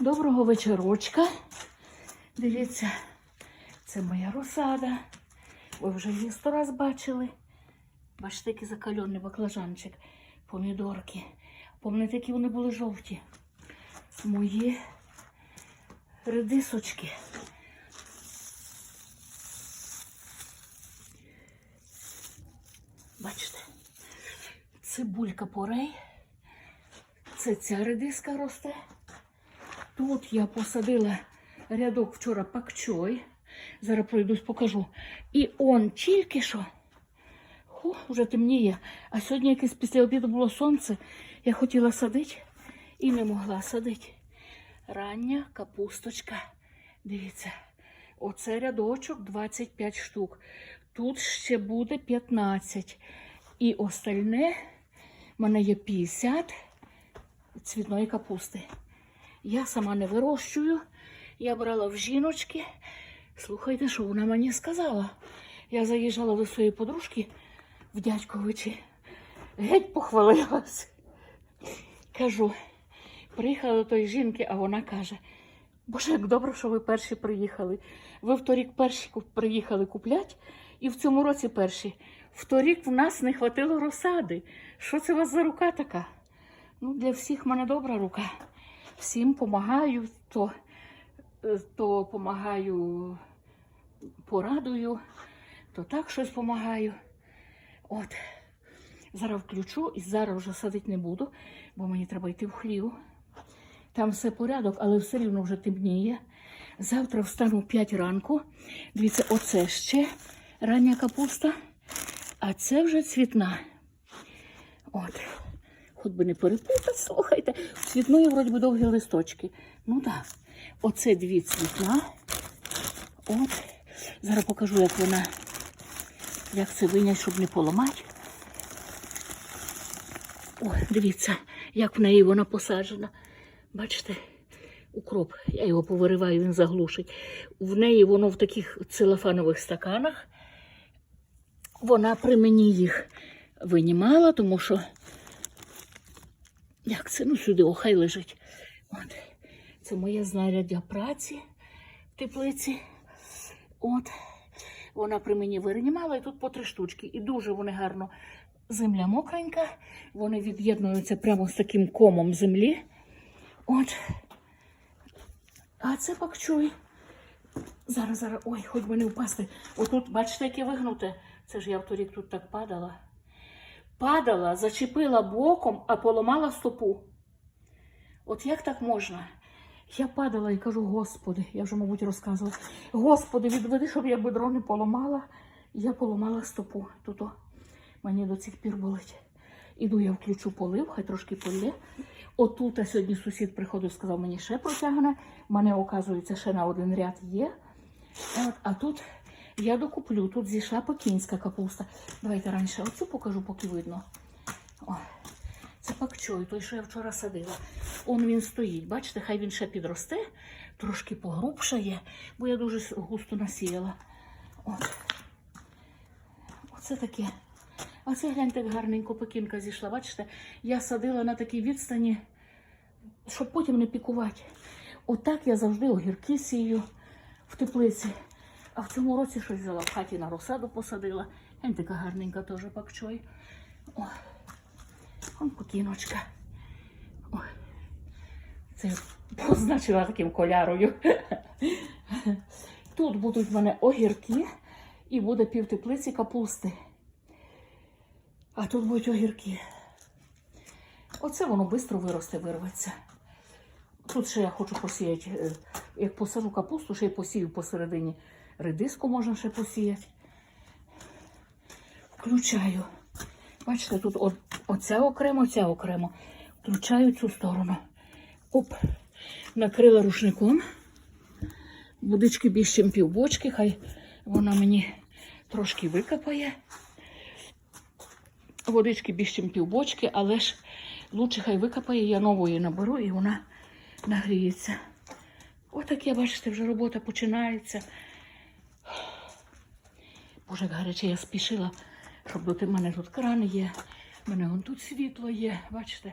Доброго вечорочка. Дивіться, це моя розсада. Ви вже її сто раз бачили. Бачите, який закальонний баклажанчик, помідорки. Помните, які вони були жовті. Мої редисочки. Бачите, цибулька порей. Це ця редиска росте. Тут я посадила рядок вчора пакчой. Зараз пройдусь, покажу. І он тільки що. Ху, вже темніє. А сьогодні якесь після обіду було сонце. Я хотіла садити і не могла садити. Рання капусточка. Дивіться, оце рядочок 25 штук. Тут ще буде 15. І остальне в мене є 50 цвітної капусти. Я сама не вирощую. Я брала в жіночки. Слухайте, що вона мені сказала. Я заїжджала до своєї подружки в дядьковичі. Геть похвалилась. Кажу, приїхала до тої жінки, а вона каже: Боже, як добре, що ви перші приїхали. Ви вторік перші приїхали куплять, і в цьому році перші. Вторік в нас не хватило розсади. Що це у вас за рука така? Ну, для всіх в мене добра рука. Всім допомагаю, то, е, то допомагаю порадую, то так щось допомагаю. От. Зараз включу і зараз вже садити не буду, бо мені треба йти в хлів. Там все порядок, але все рівно вже темніє. Завтра встану в 5 ранку. Дивіться, оце ще рання капуста, а це вже цвітна. От. Хоч би не перепутати, слухайте. Цвітної вроді би довгі листочки. Ну так. Оце дві цвітна. От. Зараз покажу, як вона, як це винять, щоб не поламати. О, дивіться, як в неї вона посаджена. Бачите, укроп. Я його повириваю, він заглушить. В неї воно в таких целофанових стаканах. Вона при мені їх винімала, тому що як це? Ну, сюди, о, хай лежить. От. Це моє знаряддя праці в теплиці. От. Вона при мені виринімала і тут по три штучки. І дуже вони гарно. Земля мокренька, вони від'єднуються прямо з таким комом землі. От. А це пакчуй. Зараз, зараз, ой, хоч би не впасти. Отут, бачите, яке вигнуте. Це ж я в торік тут так падала. Падала, зачепила боком, а поламала стопу. От як так можна? Я падала і кажу, Господи, я вже, мабуть, розказувала. Господи, відведи, щоб я бедро не поламала. Я поламала стопу. Тут мені до цих пір болить. Іду я включу полив, хай трошки полє. Отут сьогодні сусід приходив, сказав, мені ще протягне. У мене, оказується, ще на один ряд є. А тут я докуплю. Тут зійшла пекінська капуста. Давайте раніше оцю покажу, поки видно. О, це пакчой, той, що я вчора садила. Он він стоїть. Бачите, хай він ще підросте, трошки погрубшає, бо я дуже густо насіяла. От. Оце таке. А це гляньте, як гарненько пекінка зійшла. Бачите, я садила на такій відстані, щоб потім не пікувати. Отак я завжди огірки сію в теплиці. А в цьому році щось взяла в хаті на розсаду посадила. Глянь, така гарненька теж пакчой. О, он покіночка. О, це позначила таким колярою. Тут будуть в мене огірки і буде пів теплиці капусти. А тут будуть огірки. Оце воно швидко виросте, вирветься. Тут ще я хочу посіяти, е, як посажу капусту, ще й посію посередині. Редиску можна ще посіяти. Включаю. Бачите, тут от, оця окремо, ця окремо. Включаю цю сторону. Оп. Накрила рушником. Водички більше, ніж півбочки, хай вона мені трошки викопає. Водички більше, ніж півбочки, але ж лучше хай викопає, я нової наберу і вона нагріється. Отак я, бачите, вже робота починається. Боже, гаряче, я спішила, щоб в мене тут кран є, в мене вон тут світло є, бачите.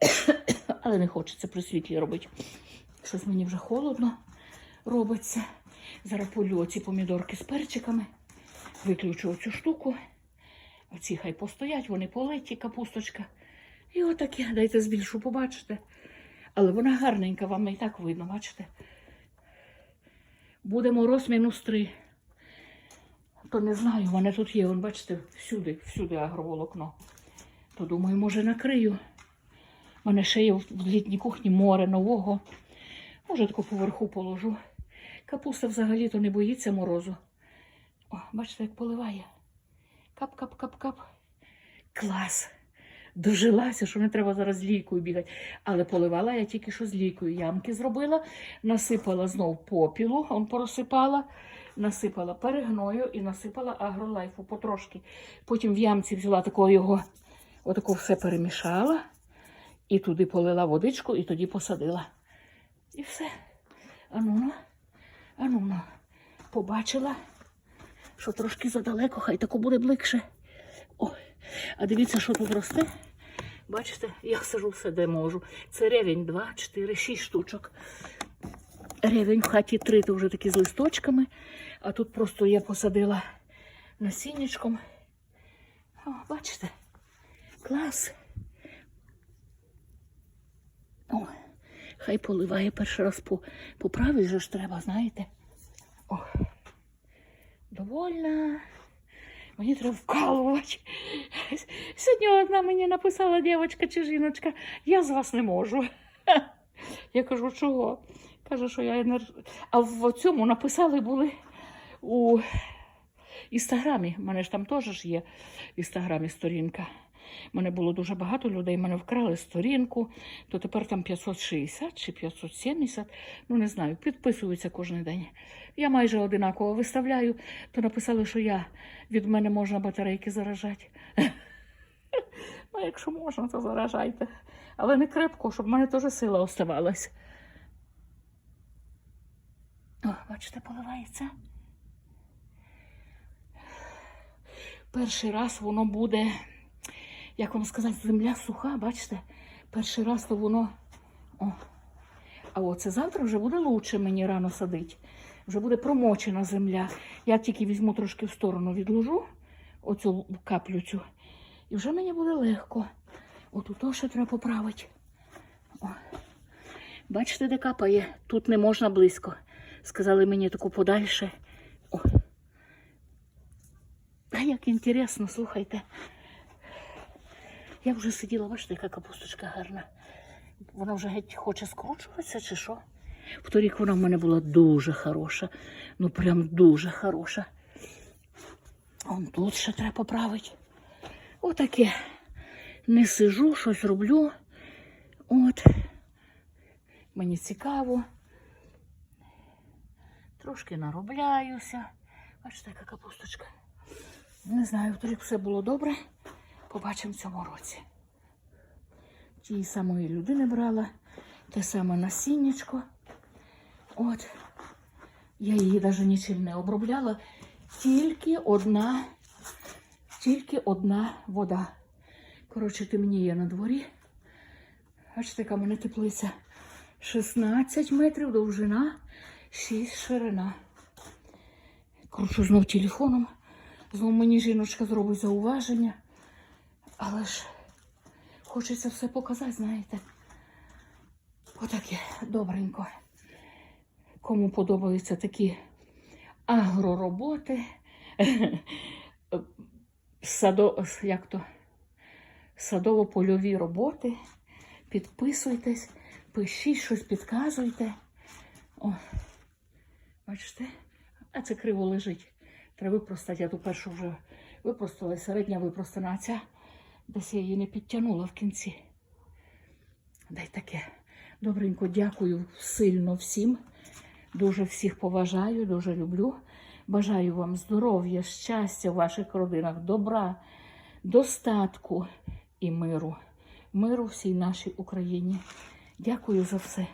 Але не хочеться при світлі робити. Щось мені вже холодно робиться. Зараз полю ці помідорки з перчиками. Виключу оцю штуку. Оці хай постоять, вони политі, капусточка. І отаке, дайте збільшу, побачите. Але вона гарненька, вам і так видно, бачите? Буде мороз мінус три. То не знаю, у мене тут є, вон, бачите, всюди, всюди агроволокно. То думаю, може накрию. У мене ще є в літній кухні море нового. Може, таку поверху положу. Капуста взагалі-то не боїться морозу. О, бачите, як поливає. Кап-кап-кап-кап. Клас. Дожилася, що не треба зараз з лійкою бігати. Але поливала я тільки що з лійкою. Ямки зробила, насипала знов попілу, он порозсипала, насипала перегною і насипала агролайфу потрошки. Потім в ямці взяла такого його, отако все перемішала, і туди полила водичку, і тоді посадила. І все. Ану, ану, побачила, що трошки задалеко, хай тако буде бликше. О, а дивіться, що тут росте. Бачите, я сажу все, де можу. Це ревень 2, 4, 6 штучок. Ревень в хаті 3, то вже такі з листочками. А тут просто я посадила насіннячком. О, бачите? Клас. О, хай поливає перший раз по, поправить же ж треба, знаєте. О, довольна. Мені треба вкалувати. Сьогодні одна мені написала дівчинка чи жіночка, я з вас не можу. Я кажу, чого? Каже, що я енерж... А в цьому написали були у інстаграмі. У мене ж там теж є в інстаграмі сторінка. У мене було дуже багато людей, мене вкрали сторінку, то тепер там 560 чи 570, ну не знаю, підписуються кожен день. Я майже одинаково виставляю, то написали, що я від мене можна батарейки заражати. Ну, якщо можна, то заражайте. Але не крепко, щоб в мене теж сила оставалась. Бачите, поливається. Перший раз воно буде, як вам сказати, земля суха, бачите? Перший раз то воно. О. А оце завтра вже буде лучше мені рано садити. Вже буде промочена земля. Я тільки візьму трошки в сторону відложу оцю каплю цю. І вже мені буде легко. Отут то ще треба поправити. О. Бачите, де капає? Тут не можна близько. Сказали мені таку подальше. О. Як інтересно, слухайте. Я вже сиділа, бачите, яка капусточка гарна. Вона вже геть хоче скручуватися чи що? В торік вона в мене була дуже хороша. Ну прям дуже хороша. Он тут ще треба поправити. Отаке. Не сижу, щось роблю. От. Мені цікаво. Трошки наробляюся. Бачите, яка капусточка. Не знаю, торік все було добре. Побачимо в цьому році. Тієї самої людини брала, те саме насіннячко. От. Я її навіть нічим не обробляла. Тільки одна, тільки одна вода. Коротше, темніє на дворі. Бачите, яка мене теплиця. 16 метрів довжина, 6 ширина. Кручу знов телефоном. Знов мені жіночка зробить зауваження. Але ж хочеться все показати, знаєте. Отаке добренько. Кому подобаються такі агророботи, садо, як то, садово-польові роботи. Підписуйтесь, пишіть щось, підказуйте. О, бачите? А це криво лежить. Треба випростати. Я ту першу вже випростала, середня випростана, ця десь я її не підтягнула в кінці. Дай таке. Добренько, дякую сильно всім. Дуже всіх поважаю, дуже люблю. Бажаю вам здоров'я, щастя в ваших родинах, добра, достатку і миру. Миру всій нашій Україні. Дякую за все.